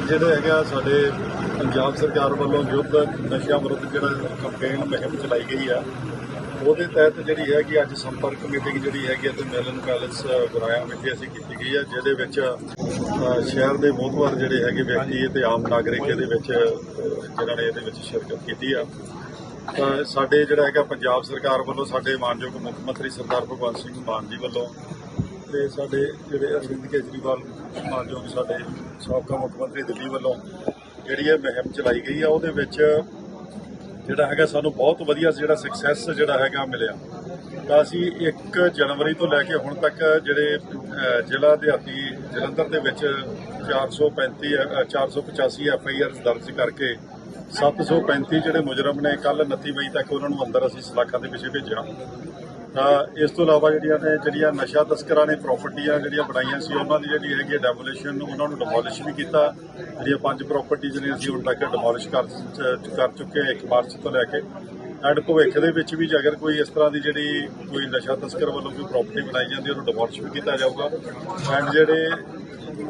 ਜਿਹੜਾ ਹੈਗਾ ਸਾਡੇ ਪੰਜਾਬ ਸਰਕਾਰ ਵੱਲੋਂ ਯੁੱਧ ਨਸ਼ਿਆਂ ਵਿਰੁੱਧ ਜਿਹੜਾ ਕੰਪੇਨ ਮੁਹਿੰਮ ਚਲਾਈ ਗਈ ਆ ਉਹਦੇ ਤਹਿਤ ਜਿਹੜੀ ਹੈ ਕਿ ਅੱਜ ਸੰਪਰਕ ਮੀਟਿੰਗ ਜਿਹੜੀ ਹੈਗੀ ਤੇ ਮਿਲਨ ਪੈਲਸ ਗੁਰਾਇਆ ਵਿਖੇ ਅਸੀਂ ਕੀਤੀ ਗਈ ਹੈ ਜਿਹਦੇ ਵਿੱਚ ਸ਼ਹਿਰ ਦੇ ਮੋਹਤਵਾਰ ਜਿਹੜੇ ਹੈਗੇ ਵਿਅਕਤੀ ਤੇ ਆਮ ਨਾਗਰਿਕ ਇਹਦੇ ਵਿੱਚ ਜਿਨ੍ਹਾਂ ਨੇ ਇਹਦੇ ਵਿੱਚ ਸ਼ਿਰਕਤ ਕੀਤੀ ਆ। ਤਾਂ ਸਾਡੇ ਜਿਹੜਾ ਹੈਗਾ ਪੰਜਾਬ ਸਰਕਾਰ ਵੱਲੋਂ ਸਾਡੇ ਮਾਨਯੋਗ ਮੁੱਖ ਮੰਤਰੀ ਸਰਦਾਰ ਭਗਵੰਤ ਸਿੰਘ ਮਾਨ ਜੀ ਵੱਲੋਂ ਤੇ ਸਾਡੇ ਜਿਹੜੇ ਅਰਵਿੰਦ ਕੇਜਰੀਵਾਲ ਮਾਨਯੋਗ ਸਾਡੇ ਸਾਬਕਾ ਮੁੱਖ ਮੰਤਰੀ ਦਿੱਲੀ ਵੱਲੋਂ ਜਿਹੜੀ ਇਹ ਮੁਹਿੰਮ ਚਲਾਈ ਗਈ ਆ ਉਹਦੇ ਵਿੱਚ ਜਿਹੜਾ ਹੈਗਾ ਸਾਨੂੰ ਬਹੁਤ ਵਧੀਆ ਜਿਹੜਾ ਸਕਸੈਸ ਜਿਹੜਾ ਹੈਗਾ ਮਿਲਿਆ। ਤਾਂ ਅਸੀਂ 1 ਜਨਵਰੀ ਤੋਂ ਲੈ ਕੇ ਹੁਣ ਤੱਕ ਜਿਹੜੇ ਜ਼ਿਲ੍ਹਾ ਦਿਹਾਤੀ ਜਲੰਧਰ ਦੇ ਵਿੱਚ 435 ਅਹ, 485 ਐਫ ਆਈ ਆਰ ਦਰਜ ਕਰਕੇ 735 ਜਿਹੜੇ ਮੁਜਰਮ ਨੇ ਕੱਲ 29 ਮਈ ਤੱਕ ਉਹਨਾਂ ਨੂੰ ਅੰਦਰ ਅਸੀਂ ਸਲਾਖਾਂ ਦੇ ਪਿੱਛੇ ਭੇਜਿਆ। ਤਾਂ ਇਸ ਤੋਂ ਇਲਾਵਾ ਜਿਹੜੀਆਂ ਨੇ, ਜਿਹੜੀਆਂ ਨਸ਼ਾ ਤਸਕਰਾਂ ਨੇ ਪ੍ਰਾਪਰਟੀਆਂ ਜਿਹੜੀਆਂ ਬਣਾਈਆਂ ਸੀ, ਉਹਨਾਂ ਦੀ ਜਿਹੜੀ ਹੈਗੀ ਡੈਮੋਲੀਸ਼ਨ ਉਹਨਾਂ ਨੂੰ ਡਿਮੋਲਿਸ਼ ਵੀ ਕੀਤਾ। ਜਿਹੜੀਆਂ ਪੰਜ ਪ੍ਰਾਪਰਟੀਆਂ ਨੇ ਅਸੀਂ ਹੁਣ ਤੱਕ ਡਿਮੋਲਿਸ਼ ਕਰ ਕਰ ਚੁੱਕੇ ਹਾਂ 1 ਮਾਰਚ ਤੋਂ ਲੈ ਕੇ। ਐਂਡ ਭਵਿੱਖ ਦੇ ਵਿੱਚ ਵੀ ਜੇ ਅਗਰ ਕੋਈ ਇਸ ਤਰ੍ਹਾਂ ਦੀ ਜਿਹੜੀ ਕੋਈ ਨਸ਼ਾ ਤਸਕਰ ਵੱਲੋਂ ਕੋਈ ਪ੍ਰਾਪਰਟੀ ਬਣਾਈ ਜਾਂਦੀ ਹੈ, ਉਹਨੂੰ ਡਿਮੋਲਿਸ਼ ਵੀ ਕੀਤਾ ਜਾਊਗਾ। ਐਂਡ ਜਿਹੜੇ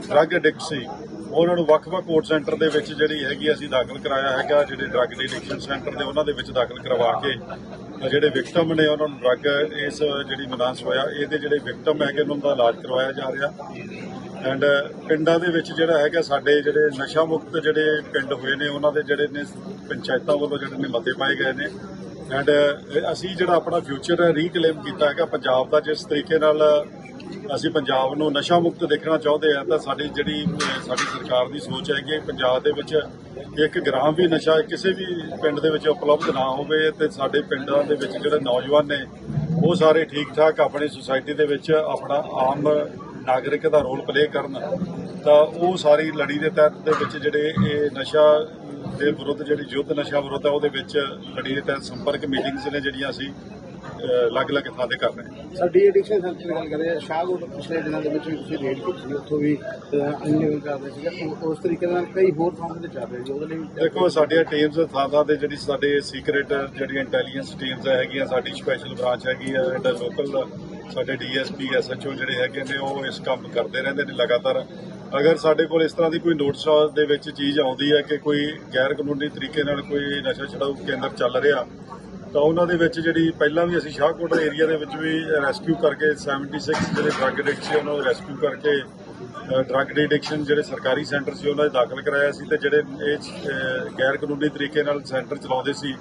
ਡਰੱਗ ਐਡਿਕਟ ਸੀ ਉਹਨਾਂ ਨੂੰ ਵੱਖ-ਵੱਖ ਕੋਰਟ ਸੈਂਟਰ ਦੇ ਵਿੱਚ ਜਿਹੜੀ ਹੈਗੀ ਅਸੀਂ ਦਾਖਲ ਕਰਾਇਆ ਹੈਗਾ, ਜਿਹੜੇ ਡਰੱਗ ਐਡਿਕਸ਼ਨ ਸੈਂਟਰ ਨੇ ਉਹਨਾਂ ਦੇ ਵਿੱਚ ਦਾਖਲ ਕਰਵਾ ਕੇ ਜਿਹੜੇ ਵਿਕਟਮ ਨੇ ਉਹਨਾਂ ਨੂੰ ਡਰੱਗ ਇਸ ਜਿਹੜੀ ਮਨਾਸ ਹੋਇਆ, ਇਹਦੇ ਜਿਹੜੇ ਵਿਕਟਮ ਹੈਗੇ ਉਹਨਾਂ ਦਾ ਇਲਾਜ ਕਰਵਾਇਆ ਜਾ ਰਿਹਾ। ਐਂਡ ਪਿੰਡਾਂ ਦੇ ਵਿੱਚ ਜਿਹੜਾ ਹੈਗਾ, ਸਾਡੇ ਜਿਹੜੇ ਨਸ਼ਾ ਮੁਕਤ ਜਿਹੜੇ ਪਿੰਡ ਹੋਏ ਨੇ, ਉਹਨਾਂ ਦੇ ਜਿਹੜੇ ਨੇ ਪੰਚਾਇਤਾਂ ਵੱਲੋਂ ਜਿਹੜੇ ਨੇ ਮਤੇ ਪਾਏ ਗਏ ਨੇ। ਐਂਡ ਅਸੀਂ ਜਿਹੜਾ ਆਪਣਾ ਫਿਊਚਰ ਰੀਕਲੇਮ ਕੀਤਾ ਹੈਗਾ, ਪੰਜਾਬ ਦਾ ਜਿਸ ਤਰੀਕੇ ਨਾਲ ਅਸੀਂ ਪੰਜਾਬ ਨੂੰ ਨਸ਼ਾ ਮੁਕਤ ਦੇਖਣਾ ਚਾਹੁੰਦੇ ਆ ਤਾਂ ਸਾਡੀ ਜਿਹੜੀ ਸਾਡੀ ਸਰਕਾਰ ਦੀ ਸੋਚ ਹੈ ਕਿ ਪੰਜਾਬ ਦੇ ਵਿੱਚ ਇੱਕ ਗ੍ਰਾਮ ਵੀ ਨਸ਼ਾ ਕਿਸੇ ਵੀ ਪਿੰਡ ਦੇ ਵਿੱਚ ਉਪਲਬਧ ਨਾ ਹੋਵੇ ਤੇ ਸਾਡੇ ਪਿੰਡਾਂ ਦੇ ਵਿੱਚ ਜਿਹੜੇ ਨੌਜਵਾਨ ਨੇ, ਉਹ ਸਾਰੇ ਠੀਕ ਠਾਕ ਆਪਣੀ ਸੁਸਾਇਟੀ ਦੇ ਵਿੱਚ ਆਪਣਾ ਆਮ ਨਾਗਰਿਕ ਦਾ ਰੋਲ ਪਲੇ ਕਰਨ। ਤਾਂ ਉਹ ਸਾਰੀ ਲੜੀ ਦੇ ਤਹਿਤ ਦੇ ਵਿੱਚ ਜਿਹੜੇ ਇਹ ਨਸ਼ਾ ਦੇ ਵਿਰੁੱਧ, ਜਿਹੜੀ ਯੁੱਧ ਨਸ਼ਾ ਵਿਰੁੱਧ ਹੈ, ਉਹਦੇ ਵਿੱਚ ਲੜੀ ਦੇ ਤਹਿਤ ਸੰਪਰਕ ਮੀਟਿੰਗਸ ਨੇ ਜਿਹੜੀਆਂ ਅਸੀਂ ਅਲੱਗ-ਅਲੱਗ ਥਾਂ ਤੇ ਕਰ ਰਹੇ ਹਾਂ ਸਾਡੀ ਐਡਿਕਸ਼ਨ ਸੈਂਟਰ ਦੀ ਗੱਲ ਕਰੇ ਸ਼ਾਹਕੋਟ ਪਿਛਲੇ ਦਿਨਾਂ ਦੇ ਵਿੱਚ ਵੀ ਤੁਸੀਂ ਰੇਡ ਕੀਤੀ ਸੀ ਉੱਥੋਂ ਵੀ ਅਨਿਵਲ ਕਰ ਰਹੇ ਸੀਗੇ। ਉਸ ਤਰੀਕੇ ਨਾਲ ਕਈ ਹੋਰ ਥਾਵਾਂ ਤੇ ਚੱਲ ਰਿਹਾ ਜੀ ਉਹਦੇ ਲਈ ਦੇਖੋ ਸਾਡੀਆਂ ਟੀਮਸ ਥਾਂ ਥਾਂ ਤੇ ਜਿਹੜੀ ਸਾਡੇ ਸੀਕ੍ਰੀਟ ਜਿਹੜੀਆਂ ਇੰਟੈਲੀਜੈਂਸ ਟੀਮਸ ਹੈਗੀਆਂ ਸਾਡੀ ਸਪੈਸ਼ਲ ਬ੍ਰਾਂਚ ਹੈਗੀ ਹੈ ਜਿਹੜਾ ਲੋਕਲ ਸਾਡੇ ਡੀਐਸਪੀ ਐਸਐਚਓ ਜਿਹੜੇ ਹੈਗੇ ਨੇ ਉਹ ਇਸ ਕੰਮ ਕਰਦੇ ਰਹਿੰਦੇ ਨੇ ਲਗਾਤਾਰ। ਅਗਰ ਸਾਡੇ ਕੋਲ ਇਸ ਤਰ੍ਹਾਂ ਦੀ ਕੋਈ ਨੋਟਿਸ ਦੇ ਵਿੱਚ ਚੀਜ਼ ਆਉਂਦੀ ਹੈ ਕਿ ਕੋਈ ਗੈਰ ਕਾਨੂੰਨੀ ਤਰੀਕੇ ਨਾਲ ਕੋਈ ਨਸ਼ਾ ਛਡਾਊ ਕੇਂਦਰ ਚੱਲ ਰਿਹਾ ਤਾਂ ਉਹਨਾਂ ਦੇ ਵਿੱਚ ਜਿਹੜੀ ਪਹਿਲਾਂ ਵੀ ਅਸੀਂ ਸ਼ਾਹਕੋਟ ਏਰੀਆ ਦੇ ਵਿੱਚ ਵੀ ਰੈਸਕਿਊ ਕਰਕੇ 76 ਜਿਹੜੇ ਡਰੱਗ ਐਡਿਕਟ ਸੀ ਉਹਨਾਂ ਨੂੰ ਰੈਸਕਿਊ ਕਰਕੇ ਡਰੱਗ ਐਡਿਕਸ਼ਨ ਜਿਹੜੇ ਸਰਕਾਰੀ ਸੈਂਟਰ ਸੀ ਉਹਨਾਂ 'ਚ ਦਾਖਲ ਕਰਾਇਆ ਸੀ ਤੇ ਜਿਹੜੇ ਇਹ ਗੈਰ ਕਾਨੂੰਨੀ ਤਰੀਕੇ ਨਾਲ ਸੈਂਟਰ ਚਲਾਉਂਦੇ ਸੀ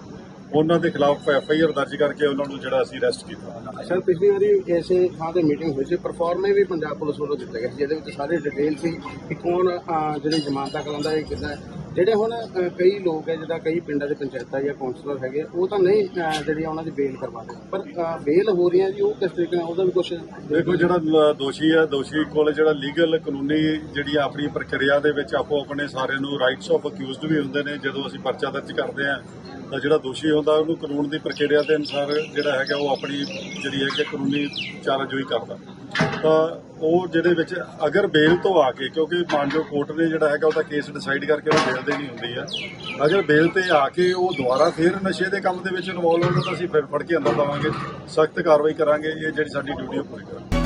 ਉਹਨਾਂ ਦੇ ਖਿਲਾਫ ਐਫ ਆਈ ਆਰ ਦਰਜ ਕਰਕੇ ਉਹਨਾਂ ਨੂੰ ਜਿਹੜਾ ਅਸੀਂ ਅਰੈਸਟ ਕੀਤਾ। ਸਰ ਪਿਛਲੀ ਵਾਰੀ ਇਸੇ ਥਾਂ ਤੇ ਮੀਟਿੰਗ ਹੋਈ ਸੀ ਪਰਫਾਰਮੇ ਵੀ ਪੰਜਾਬ ਪੁਲਿਸ ਵੱਲੋਂ ਦਿੱਤੇ ਗਏ ਸੀ ਜਿਹਦੇ ਵਿੱਚ ਸਾਰੇ ਡਿਟੇਲ ਸੀ ਕਿ ਕੌਣ ਅਹ, ਜਿਹੜੀ ਜ਼ਮਾਨਤਾਂ ਕਰਾਉਂਦਾ ਹੈ ਕਿੱਦਾਂ ਜਿਹੜੇ ਹੁਣ ਅਹ, ਕਈ ਲੋਕ ਹੈ ਜਿਹੜਾ ਕਈ ਪਿੰਡਾਂ ਦੇ ਪੰਚਾਇਤਾਂ ਜਾਂ ਕੌਂਸਲਰ ਹੈਗੇ ਉਹ ਤਾਂ ਨਹੀਂ ਅਹ, ਜਿਹੜੀ ਉਹਨਾਂ ਦੀ ਬੇਲ ਕਰਵਾ ਰਹੇ। ਪਰ ਅਹ, ਬੇਲ ਹੋ ਰਹੀਆਂ ਜੀ ਉਹ ਕਿਸ ਤਰੀਕੇ ਨਾਲ ਉਹਦਾ ਵੀ ਕੁਝ ਦੇਖੋ ਜਿਹੜਾ ਲ- ਦੋਸ਼ੀ ਹੈ ਦੋਸ਼ੀ ਕੋਲ ਜਿਹੜਾ ਲੀਗਲ ਕਾਨੂੰਨੀ ਜਿਹੜੀ ਆਪਣੀ ਪ੍ਰਕਿਰਿਆ ਦੇ ਵਿੱਚ ਆਪੋ ਆਪਣੇ ਸਾਰਿਆਂ ਨੂੰ ਰਾਈਟਸ ਆਫ ਅਕਿਊਜ਼ਡ ਵੀ ਹੁੰਦੇ ਨੇ ਜਦੋਂ ਅਸੀਂ ਪਰਚਾ ਦਰਜ ਕਰਦੇ ਹਾਂ ਤਾਂ ਜਿਹੜਾ ਦੋਸ਼ੀ ਹੁੰਦਾ ਉਹਨੂੰ ਕਾਨੂੰਨ ਦੀ ਪ੍ਰਕਿਰਿਆ ਦੇ ਅਨੁਸਾਰ ਜਿਹੜਾ ਹੈਗਾ ਉਹ ਆਪਣੀ ਜਿਹੜੀ ਹੈ ਕਿ ਕਾਨੂੰਨੀ ਚਾਰਾਜੋਈ ਕਰਦਾ। ਤਾਂ ਉਹ ਜਿਹਦੇ ਵਿੱਚ ਅਗਰ ਬੇਲ ਤੋਂ ਆ ਕੇ, ਕਿਉਂਕਿ ਮਾਨਜੋ ਕੋਰਟ ਨੇ ਜਿਹੜਾ ਹੈਗਾ ਉਹਦਾ ਕੇਸ ਡਿਸਾਈਡ ਕਰਕੇ ਉਹ ਬੇਲ ਦੇਣੀ ਹੁੰਦੀ ਆ, ਅਗਰ ਬੇਲ ਤੇ ਆ ਕੇ ਉਹ ਦੁਬਾਰਾ ਫੇਰ ਨਸ਼ੇ ਦੇ ਕੰਮ ਦੇ ਵਿੱਚ ਇਨਵੋਲਵ ਹੁੰਦਾ ਤਾਂ ਅਸੀਂ ਫਿਰ ਫੜ ਕੇ ਅੰਦਰ ਦਵਾਂਗੇ ਸਖਤ ਕਾਰਵਾਈ ਕਰਾਂਗੇ, ਇਹ ਜਿਹੜੀ ਸਾਡੀ ਡਿਊਟੀ ਉਹ ਪੂਰੀ ਕਰਾਂਗੇ।